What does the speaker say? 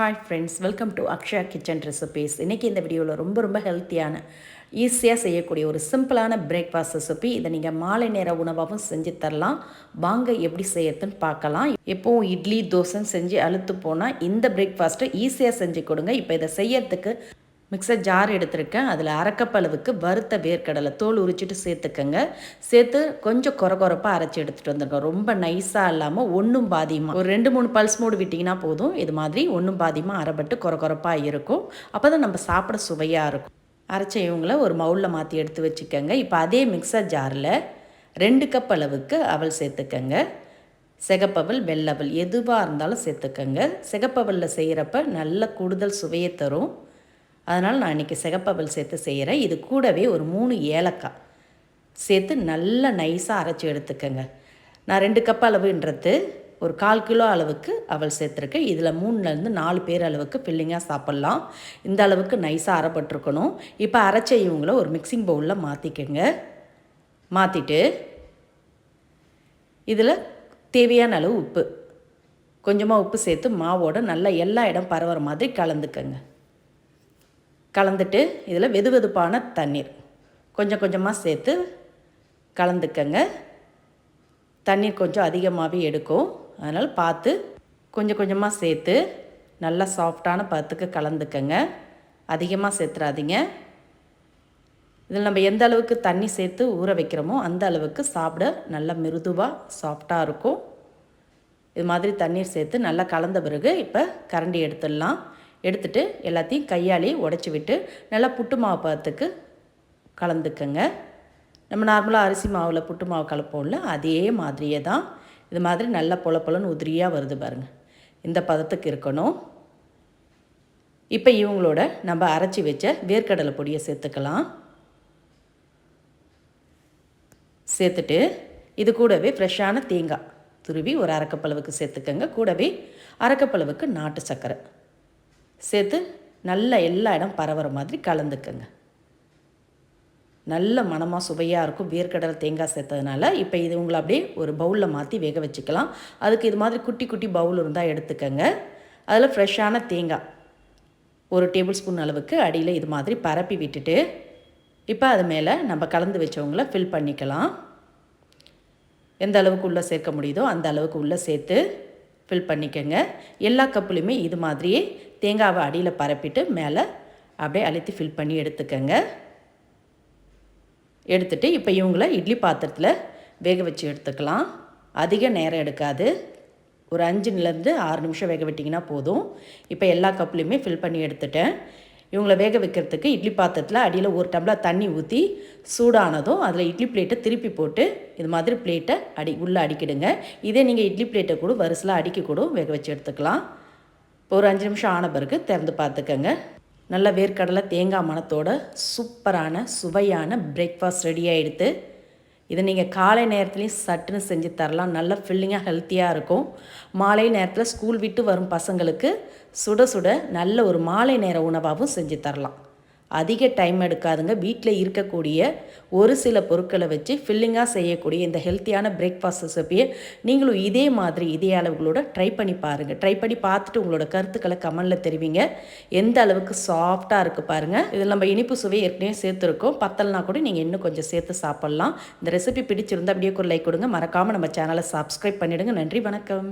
Hi friends welcome to Akshaya kitchen recipes இன்றைக்கி இந்த வீடியோவில் ரொம்ப ரொம்ப ஹெல்த்தியான ஈஸியாக செய்யக்கூடிய ஒரு சிம்பிளான பிரேக்ஃபாஸ்ட் ரெசிபி இதை நீங்கள் மாலை நேர உணவாகவும் செஞ்சு தரலாம். வாங்க எப்படி செய்யறதுன்னு பார்க்கலாம். எப்போவும் இட்லி தோசைன்னு செஞ்சு அழுத்து போனால் இந்த பிரேக்ஃபாஸ்ட்டை ஈஸியாக செஞ்சு கொடுங்க. இப்போ இதை செய்யறதுக்கு மிக்சர் ஜார் எடுத்திருக்கேன். அதில் அரைக்கப்பளவுக்கு வறுத்த வேர்க்கடலை தோல் உரிச்சிட்டு சேர்த்துக்கங்க. சேர்த்து கொஞ்சம் குற குறப்பாக அரைச்சி எடுத்துகிட்டு வந்துருக்கோம் ரொம்ப நைஸாக இல்லாமல் ஒன்றும் பாதியமாக ஒரு ரெண்டு மூணு பல்ஸ் மூடு விட்டிங்கன்னா போதும். இது மாதிரி ஒன்றும் பாதியமாக அரைப்பட்டு குற குறப்பாக இருக்கும். அப்போ தான் நம்ம சாப்பிட சுவையாக இருக்கும். அரைச்ச இவங்கள ஒரு மவுலில் மாற்றி எடுத்து வச்சுக்கோங்க. இப்போ அதே மிக்சர் ஜாரில் ரெண்டு கப் அளவுக்கு அவல் சேர்த்துக்கங்க. சிகப்பவல் வெள்ளவல் எதுவாக இருந்தாலும் சேர்த்துக்கங்க. சிகப்பவலில் செய்கிறப்ப நல்ல கூடுதல் சுவையை தரும். அதனால் நான் இன்றைக்கி சிகப்பவல் சேர்த்து செய்கிறேன். இது கூடவே ஒரு மூணு ஏலக்காய் சேர்த்து நல்லா நைஸாக அரைச்சி எடுத்துக்கோங்க. நான் ரெண்டு கப் அளவுன்றது ஒரு கால் கிலோ அளவுக்கு அவள் சேர்த்துருக்கேன். இதில் மூணுலேருந்து நாலு பேர் அளவுக்கு ஃபில்லிங்காக சாப்பிட்லாம். இந்த அளவுக்கு நைஸாக அரைப்பட்டிருக்கணும். இப்போ அரைச்ச இவங்கள ஒரு மிக்சிங் பவுலில் மாற்றிக்கோங்க மாற்றிட்டு இதில் தேவையான அளவு உப்பு. கொஞ்சமாக உப்பு சேர்த்து மாவோட நல்லா எல்லா இடம் பரவுற மாதிரி கலந்துக்கங்க. கலந்துட்டு இதில் வெது வெதுப்பான தண்ணீர். கொஞ்சம் கொஞ்சமாக சேர்த்து கலந்துக்கங்க. தண்ணீர் கொஞ்சம் அதிகமாகவே எடுக்கும். அதனால் பார்த்து கொஞ்சம் கொஞ்சமாக சேர்த்து நல்லா சாஃப்டான பத்துக்கு கலந்துக்கங்க. அதிகமாக சேர்த்துறாதீங்க. இதில் நம்ம எந்த அளவுக்கு தண்ணி சேர்த்து ஊற வைக்கிறோமோ அந்த அளவுக்கு சாப்பிட நல்லா மிருதுவாக சாஃப்டாக இருக்கும். இது மாதிரி தண்ணீர் சேர்த்து நல்லா கலந்த பிறகு இப்போ கரண்டி எடுத்துடலாம். எடுத்துட்டு எல்லாத்தையும் கையாலே உடச்சி விட்டு நல்லா புட்டு மாவு பதத்துக்கு கலந்துக்கங்க. நம்ம நார்மலாக அரிசி மாவில் புட்டு மாவு கலப்போம்ல அதே மாதிரியே தான் இது மாதிரி நல்லா பொல பொலன்னு உதிரியாக வருது பாருங்கள் இந்த பதத்துக்கு இருக்கணும். இப்போ இவங்களோட நம்ம அரைச்சி வச்ச வேர்க்கடலை பொடியை சேர்த்துக்கலாம். சேர்த்துட்டு இது கூடவே ஃப்ரெஷ்ஷான தேங்காய் துருவி ஒரு அரைக்கப்பளவுக்கு சேர்த்துக்கங்க. கூடவே அரைக்கப்பளவுக்கு நாட்டு சர்க்கரை. சேர்த்து நல்லா எல்லா இடம் பரவுற மாதிரி கலந்துக்கங்க. நல்ல மனமாக சுவையாக இருக்கும். வேர்க்கடலை தேங்காய் சேர்த்ததுனால இப்போ இது உங்களை அப்படியே ஒரு பவுலில் மாற்றி வேக வச்சுக்கலாம். அதுக்கு இது மாதிரி குட்டி குட்டி பவுல் இருந்தால் எடுத்துக்கங்க. அதில் ஃப்ரெஷ்ஷான தேங்காய் ஒரு டேபிள் ஸ்பூன் அளவுக்கு அடியில் இது மாதிரி பரப்பி விட்டுட்டு இப்போ அது மேலே நம்ம கலந்து வச்சவங்கள ஃபில் பண்ணிக்கலாம். எந்த அளவுக்கு உள்ளே சேர்க்க முடியுதோ அந்த அளவுக்கு உள்ளே சேர்த்து ஃபில் பண்ணிக்கோங்க. எல்லா கப்புலையுமே இது மாதிரியே தேங்காவை அடியில் பரப்பிட்டு மேலே அப்படியே அழுத்தி ஃபில் பண்ணி எடுத்துக்கோங்க. எடுத்துகிட்டு இப்போ இவங்கள இட்லி பாத்திரத்தில் வேக வச்சு எடுத்துக்கலாம். அதிக நேரம் எடுக்காது. ஒரு அஞ்சுலேருந்து ஆறு நிமிஷம் வேக விட்டிங்கன்னா போதும். இப்போ எல்லா கப்புலையுமே ஃபில் பண்ணி எடுத்துட்டேன். இவங்கள வேக வைக்கிறதுக்கு இட்லி பாத்திரத்தில் அடியில் ஒரு டம்ளர் தண்ணி ஊற்றி சூடானதும் அதில் இட்லி பிளேட்டை திருப்பி போட்டு இது மாதிரி பிளேட்டை அடி உள்ளே அடிக்கிடுங்க. இதே நீங்கள் இட்லி பிளேட்டை கூட வரிசலாக அடிக்க கூட வேக வச்சு எடுத்துக்கலாம். இப்போ ஒரு அஞ்சு நிமிஷம் ஆன பிறகு திறந்து பார்த்துக்கங்க. நல்ல வேர்க்கடலை தேங்காய் மணத்தோட சூப்பரான சுவையான பிரேக்ஃபாஸ்ட் ரெடி ஆகிடுது இதை நீங்கள் காலை நேரத்துலேயும் சட்டுன்னு செஞ்சு தரலாம். நல்ல ஃபில்லிங்காக ஹெல்த்தியாக இருக்கும். மாலை நேரத்தில் ஸ்கூல் விட்டு வரும் பசங்களுக்கு சுட சுட நல்ல ஒரு மாலை நேர உணவாகவும் செஞ்சு தரலாம். அதிக டைம் எடுக்காதுங்க. வீட்டில் இருக்கக்கூடிய ஒரு சில பொருட்களை வச்சு ஃபில்லிங்காக செய்யக்கூடிய இந்த ஹெல்த்தியான பிரேக்ஃபாஸ்ட் ரெசிப்பியை நீங்களும் இதே மாதிரி இதே அளவுகளோட ட்ரை பண்ணி பாருங்கள் ட்ரை பண்ணி பார்த்துட்டு உங்களோட கருத்துக்களை கமெண்டில் தெரிவிங்க. எந்த அளவுக்கு சாஃப்டாக இருக்குது பாருங்கள் இதில் நம்ம இனிப்பு சுவை ஏற்கனவே சேர்த்துருக்கோம். பத்தல்னா கூட நீங்கள் இன்னும் கொஞ்சம் சேர்த்து சாப்பிட்லாம். இந்த ரெசிபி பிடிச்சிருந்தால் அப்படியே ஒரு லைக் கொடுங்க. மறக்காமல் நம்ம சேனலை சப்ஸ்கிரைப் பண்ணிவிடுங்க நன்றி வணக்கம்.